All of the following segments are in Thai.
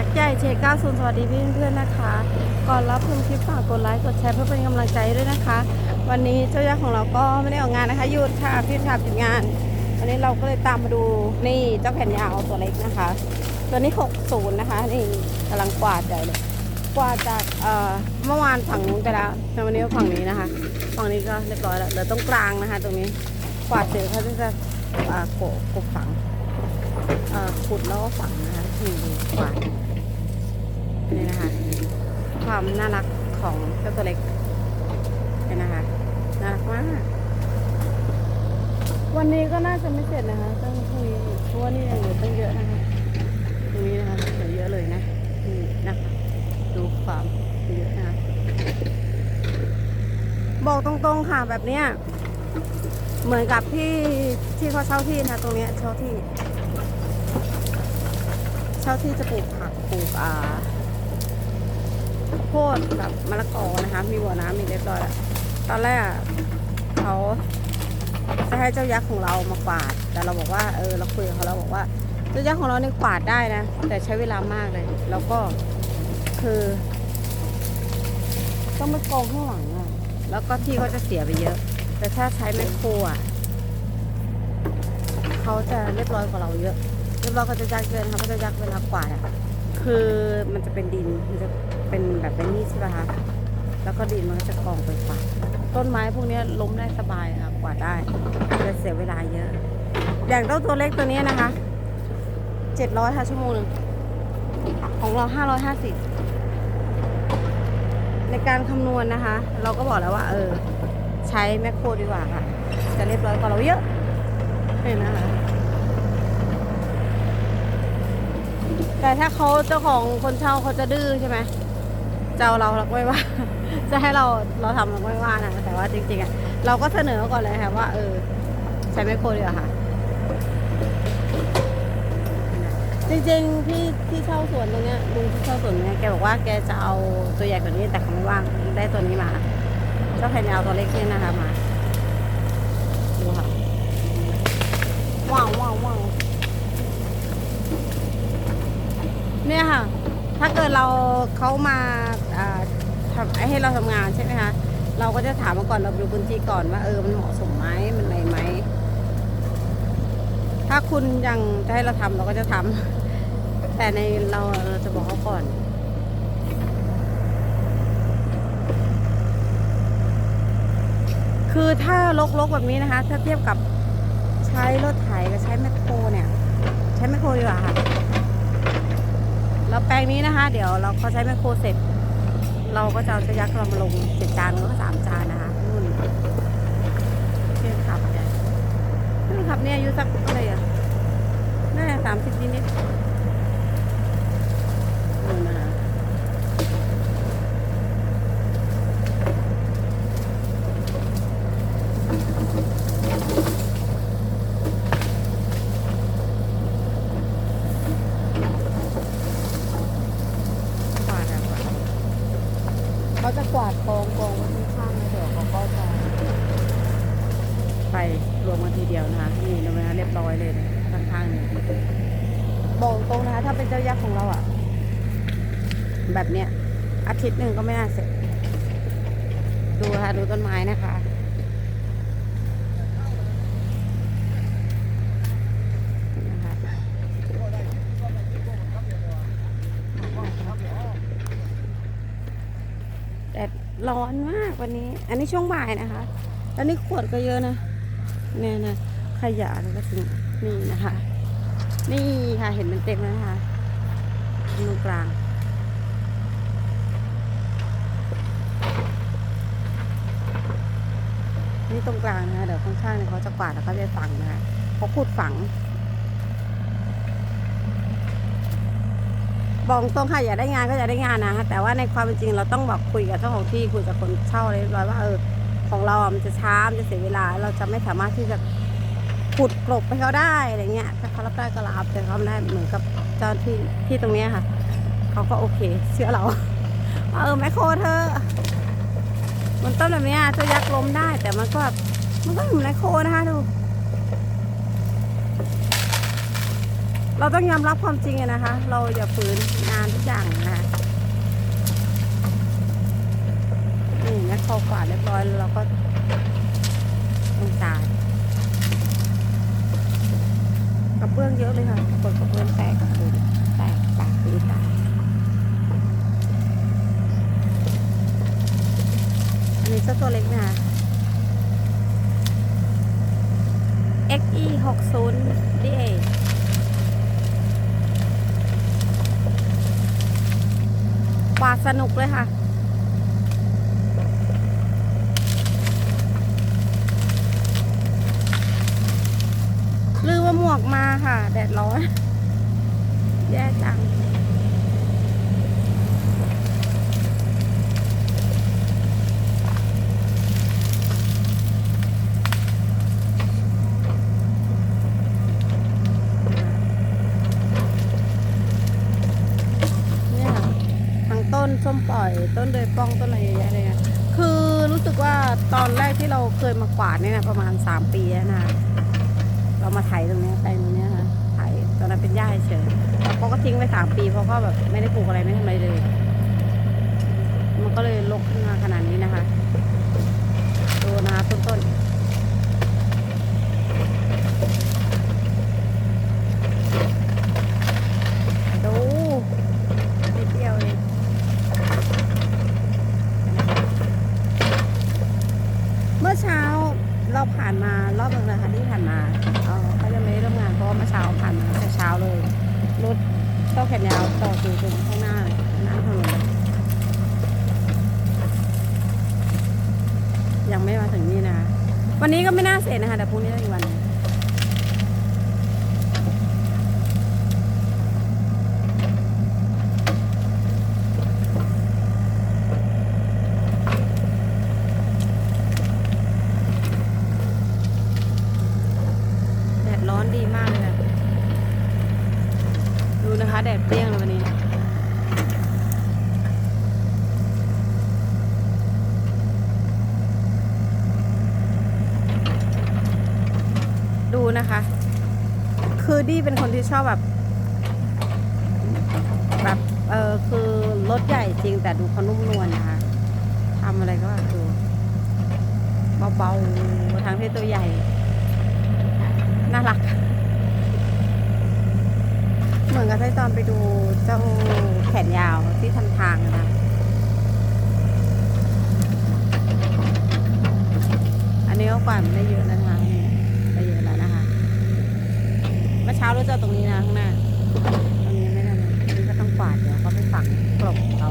ยักษ์ใหญ่เช90สวัสดีพี่เพื่อนๆนะคะ ก่อนรับชมคลิปฝากกดไลค์กดแชร์เพื่อเป็นกำลังใจด้วยนะคะ วันนี้เจ้ายักษ์ของเราก็ไม่ได้ออกงานนะคะหยุดค่ะพี่ชาบหยุดงาน วันนี้เราก็เลยตามมาดูนี่เจ้าแผ่นยาวตัวเล็กนะคะ ตัวนี้60นะคะนี่กำลังกวาดใหญ่เลยกวาดจากเมื่อวานฝั่งนู้นไปแล้วแต่วันนี้ฝั่งนี้นะคะ ฝั่งนี้ก็เรียบร้อยแล้วเหลือตรงกลางนะคะ ตรงนี้กวาดเสร็จเขาจะโกกบฝังเอ่อขุดแล้วก็ฝังนะคะนี่ดูกวาด นี่นะคะ ความน่ารักของเจ้าตัวเล็กเห็นนะคะน่ารักมาก วันนี้ก็น่าจะไม่เสร็จนะคะ ต้องพรุ่งนี้อีกเพราะว่านี่ยังเหลือตั้งเยอะนะคะตรงนี้นะคะเหลือเยอะเลยนะนี่นะคะดูความเยอะนะคะบอกตรงๆค่ะแบบเนี้ยเหมือนกับที่ที่เขาเช่าที่นะคะตรงเนี้ยเช่าที่ เช่าที่จะปลูกผักปลูกอ่า โพดกับมะละกอนะคะ มีบ่อน้ำมีเรียบร้อยแล้วตอนแรกอะเขาจะให้เจ้ายักษ์ของเรามากวาด แต่เราบอกว่าเออเราคุยกับเขาเราบอกว่าเจ้ายักษ์ของเราเนี่ยกวาดได้นะ แต่ใช้เวลามากเลย แล้วก็คือต้องไปกองข้างหลังอะ แล้วก็ที่เขาจะเสียไปเยอะ แต่ถ้าใช้แมคโครอะเขาจะเรียบร้อยกว่าเราเยอะ เรียบร้อยก็จะยักเกินค่ะเพราจะยักเวลากวาดอะ คือมันจะเป็นดิน มันจะ เป็นแบบเป็นนี่ใช่ป่ะคะแล้วก็ดินมันก็จะกองไปกวาดต้นไม้พวกนี้ล้มได้สบายค่ะกวาดได้แต่เสียเวลาเยอะ อย่างเต้าตัวเล็กตัวนี้นะคะเจ็ดร้อยค่ะชั่วโมงหนึ่งของเราห้าร้อยห้าสิบในการคำนวณนะคะ เราก็บอกแล้วว่า เออ ใช้แมคโครดีกว่าค่ะ จะเรียบร้อยกว่าเราเยอะเห็นนะคะแต่ถ้าเขาเจ้าของคนเช่าเขาจะดื้อใช่ไหม เจ้าเราเราก็ไม่ว่า จะให้เราเราทำเราก็ไม่ว่านะแต่ว่าจริงๆอะเราก็เสนอก่อนเลยค่ะว่าเออใช้ไมโครเดีกว่าค่ะ จริงๆพี่ที่เช่าสวนตรงเนี้ยลุงที่เช่าสวนเนี้ยแกบอกว่าแกจะเอาตัวใหญ่กว่านี้แต่เขาไม่ว่างได้ตัวนี้มาเจ้าแผ่นยาวตัวเล็กเนี่ยนะคะมาดูค่ะว้าวว้าวว้าวเนี่ยค่ะ ถ้าเกิดเราเขามาทำให้เราทำงานใช่ไหมคะเราก็จะถามมาก่อนเราดูพื้นที่ก่อนว่าเออมันเหมาะสมไหมมันอะไรไหมถ้าคุณยังจะให้เราทำเราก็จะทำแต่ในเราเราจะบอกเขาก่อนคือถ้าลกๆแบบนี้นะคะ ถ้าเทียบกับใช้รถไถกับใช้แมคโครเนี่ย ใช้แมคโครดีกว่าค่ะ แล้วแปลงนี้นะคะ เดี๋ยวเราพอใช้แมคโครเสร็จ เราก็จะเอาจะยักษ์เรามาลงเจ็ดจานก็สามจานนะคะนู่นเพื่อนขับเนี่ยเพื่อนขับเนี่ยอายุสักอะไรอะน่าจะสามสิบนิดนิดนนะคะกวาดอะกวาด เขาจะกวาดกองกองไว้ข้างๆแล้วเดี๋ยวเขาก็จะไปรวมกันทีเดียวนะคะนี่เห็นไหมคะเรียบร้อยเลยนะข้างๆนี่บอกตรงนะคะถ้าเป็นเจ้ายักษ์ของเราอะแบบเนี้ยอาทิตย์หนึ่งก็ไม่น่าเสร็จ ดูค่ะดูต้นไม้นะคะนะคะแดด ร้อนมากวันนี้ อันนี้ช่วงบ่ายนะคะ แล้วนี่ขวดก็เยอะนะเนี่ยนะขยะแล้วก็ทิ้งนี่นะคะ นี่ค่ะเห็นมันเต็มแล้วนะคะตรงกลางนี่ตรงกลางนะคะเดี๋ยวข้างๆเนี่ยเขาจะกวาดแล้วเขาจะฝังนะคะเขาขุดฝัง บอกตรงค่ะอยากได้งานก็อยากได้งานนะแต่ว่าในความเป็นจริงเราต้องแบบคุยกับเจ้าของที่คุยกับคนเช่าอะไรเรียบร้อยว่าเออของเราอะมันจะช้ามันจะเสียเวลา เราจะไม่สามารถที่จะขุดกลบไปเขาได้อะไรเงี้ยถ้าเขารับได้ก็รับแต่เขาไม่ได้เหมือนกับเจ้าที่ที่ตรงเนี้ยค่ะเขาก็โอเค เชื่อเราเออแมคโครเธอมันต้นแบบนี้จะยักษ์ล้มได้แต่มันก็มันก็เหมือนไมโครนะคะดู เราต้องยอมรับความจริงนะคะ เราอย่าฝืนงานทุกอย่างนะนี่แม่คอกวาดเรียบร้อยเราก็ลงจานกระเบื้องเยอะเลยค่ะกดกระเบื้องแตกกระเบื้องแตกปากปีตายอันนี้เจ้าตัวเล็กนะคะ XE 60 DA วาดสนุกเลยค่ะลือว่าหมวกมาค่ะ แดดร้อน แย่จัง เนี่ยค่ะทั้งต้น ส้มปล่อย ต้นเดยป้องต้นอะไรเยอะแยะเลยอะคือรู้สึกว่าตอนแรกที่เราเคยมากวาดเนี่ยนะประมาณ 3 ปีแล้วนะเรามาไถตรงนี้ยแปลงตรงนี้ยนะไถตอนนั้นเป็นหญ้าเฉยแล้วเขาก็ทิ้งไปสามปีเพราะเขาแบบไม่ได้ปลูกอะไรไม่ทำอะไรเลย มันก็เลยลกขึ้นมาขนาดนี้นะคะดูนะคะต้นๆดูนิดเดียวเองเมื่อเช้าเรานมารอบนึงนะคะที่ผ่านมาเออเขาจะไม่ได้ร่วมงานเพราะว่าเมื่อเช้าผ่านมาแต่เช้าเลยรถเต้าแขนยาวต่ออยู่ตรงข้างหน้าหน้าถนนยังไม่มาถึงนี่นะคะวันนี้ก็ไม่น่าเสร็จนะคะแต่พรุ่งนี้อีกวันนึง แดดร้อนดีมากเลยค่ะ ดูนะคะ แดดเปรี้ยงเลยวันนี้ดูนะคะ คือดี้เป็นคนที่ชอบแบบ แบบเออคือรถใหญ่จริงแต่ดูเขานุ่มนวลนะคะทำอะไรก็ดูเบาๆทั้งที่ตัวใหญ่ น่ารัก เหมือนกับที่ตอนไปดูเจ้าแขนยาวที่ทำทางอะนะอันนี้ก็กว่าดไม่ได้เยอะแล้วนะคะนี่ได้เยอะแล้วนะคะ เมื่อเช้าเราเจอตรงนี้นะข้างหน้าตรงนี้ไม่ได้นี่ก็ต้องกวาดเดี๋ยวก็ไปฝังกลบเรา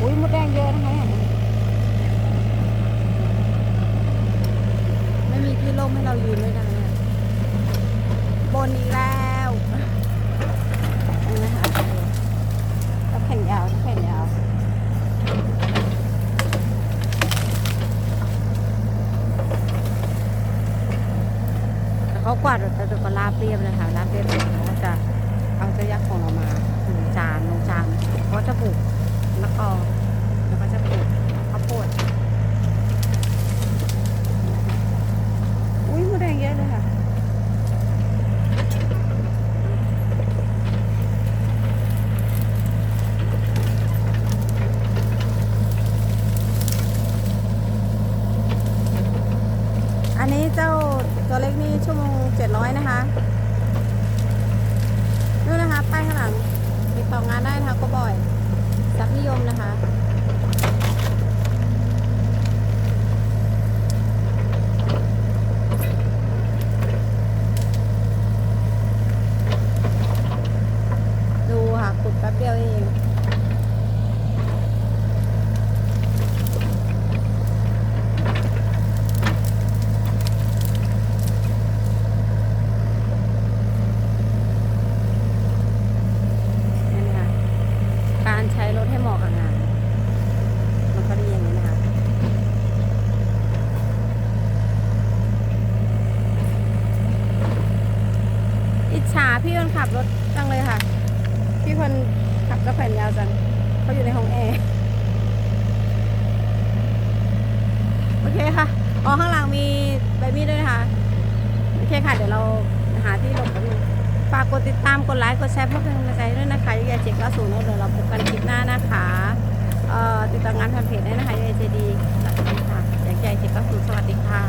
อุ้ยมดแดงเยอะนะคะเนี่ยไม่มีที่ร่มให้เรายืนด้วยนะเนี่ยบ นอีกแล้วนี่นะคะถ้าแผ่นยาวถ้าแผ่นยาวเขากวาดแบบแต่ก็ราบเรียบเลยค่ะราบเรียบเลยเขาก็จะเอาเจ้ายักษ์ของเรามาถึงจานลงจานเขาจะปลูกแล้วก็แล้วก็จะปลูกข้าวโพดอุ้ยมดแดงเยอะเลยค่ะ อันนี้เจ้าตัวเล็กนี่ ชั่วโมงเจ็ดร้อยนะคะนู่นนะคะป้ายข้างหลังติดต่องานได้นะคะก็บ่อย สักนิยมนะคะ ดูค่ะขุดแป๊บเดียวเอง นี่นะคะการใช้รถให้เหมาะกับงาน พี่คนขับรถจังเลยค่ะ พี่คนขับก็แผ่นยาวจังเขาอยู่ในห้องแอร์โอเคค่ะอ๋อข้างหลังมีใบมีดด้วยนะคะโอเคค่ะ เดี๋ยวเราหาที่หลบแป๊บนึงฝากกดติดตามกดไลค์กดแชร์เพื่อเป็นกำลังใจด้วยนะคะยายเจ็ดเก้าศูนย์เดี๋ยวเราพบกันคลิปหน้านะคะติดตามงานแฟนเพจได้นะคะยายเจดีสวัสดีค่ะยายเจ็ดเก้าศูนย์สวัสดีค่ะ